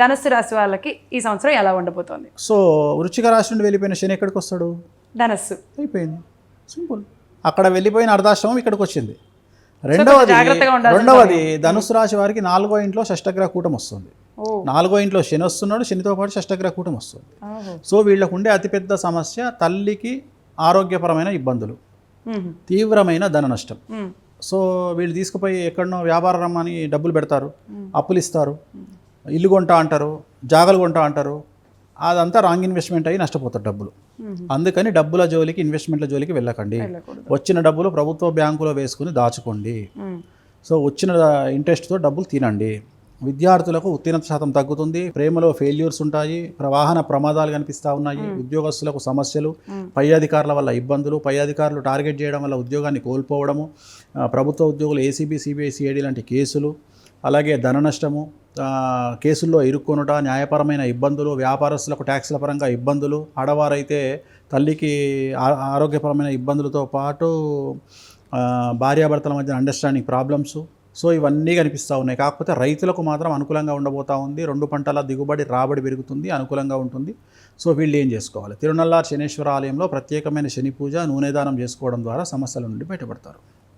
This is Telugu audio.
ధనుస్సు రాశి వాళ్ళకి ఈ సంవత్సరం ఎలా ఉండబోతోంది? సో వృచ్చిక రాశి నుండి వెళ్ళిపోయిన శని ఎక్కడికి వస్తాడు? ధనస్సు. అయిపోయింది. సింపుల్. అక్కడ వెళ్ళిపోయిన అర్ధాశ్రమం ఇక్కడికి వచ్చింది. రెండవది రెండవది ధనుసు రాశి వారికి నాలుగో ఇంట్లో షష్టగ్రహ కూటం వస్తుంది. నాలుగో ఇంట్లో శని వస్తున్నాడు శనితో పాటు షష్టగ్రహ కూటం వస్తుంది. సో వీళ్ళకు ఉండే అతిపెద్ద సమస్య తల్లికి ఆరోగ్యపరమైన ఇబ్బందులు. తీవ్రమైన ధన నష్టం. సో వీళ్ళు తీసుకుపోయి ఎక్కడనో వ్యాపారం రమ్మని డబ్బులు పెడతారు. అప్పులు ఇస్తారు. ఇల్లు కొంటా అంటారు జాగలు కొంటా అంటారు అదంతా రాంగ్ ఇన్వెస్ట్మెంట్ అయ్యి నష్టపోతారు డబ్బులు. అందుకని డబ్బుల జోలికి ఇన్వెస్ట్మెంట్ల జోలికి వెళ్ళకండి. వచ్చిన డబ్బులు ప్రభుత్వ బ్యాంకులో వేసుకుని దాచుకోండి. సో వచ్చిన ఇంట్రెస్ట్తో డబ్బులు తినండి. విద్యార్థులకు ఉత్తీర్ణత శాతం తగ్గుతుంది. ప్రేమలో ఫెయిల్యూర్స్ ఉంటాయి. ప్రవాహన ప్రమాదాలు కనిపిస్తూ ఉన్నాయి. ఉద్యోగస్తులకు సమస్యలు. పై అధికారుల వల్ల ఇబ్బందులు. పై అధికారులు టార్గెట్ చేయడం వల్ల ఉద్యోగాన్ని కోల్పోవడము. ప్రభుత్వ ఉద్యోగులు ఏసీబీ సిబిఐ సిఐడి లాంటి కేసులు. అలాగే ధన నష్టము కేసుల్లో ఇరుక్కునుట న్యాయపరమైన ఇబ్బందులు వ్యాపారస్తులకు ట్యాక్స్ల పరంగా ఇబ్బందులు ఆడవారైతే తల్లికి ఆ- ఆరోగ్యపరమైన ఇబ్బందులతో పాటు భార్యాభర్తల మధ్య అండర్స్టాండింగ్ ప్రాబ్లమ్స్ సో ఇవన్నీ కనిపిస్తూ ఉన్నాయి. కాకపోతే రైతులకు మాత్రం అనుకూలంగా ఉండబోతూ ఉంది. రెండు పంటల దిగుబడి రాబడి పెరుగుతుంది అనుకూలంగా ఉంటుంది. సో వీళ్ళు ఏం చేసుకోవాలి? తిరునల్లార్ శనేశ్వర ఆలయంలో ప్రత్యేకమైన శని పూజ నూనె దానం చేసుకోవడం ద్వారా సమస్యల నుండి బయటపడతారు.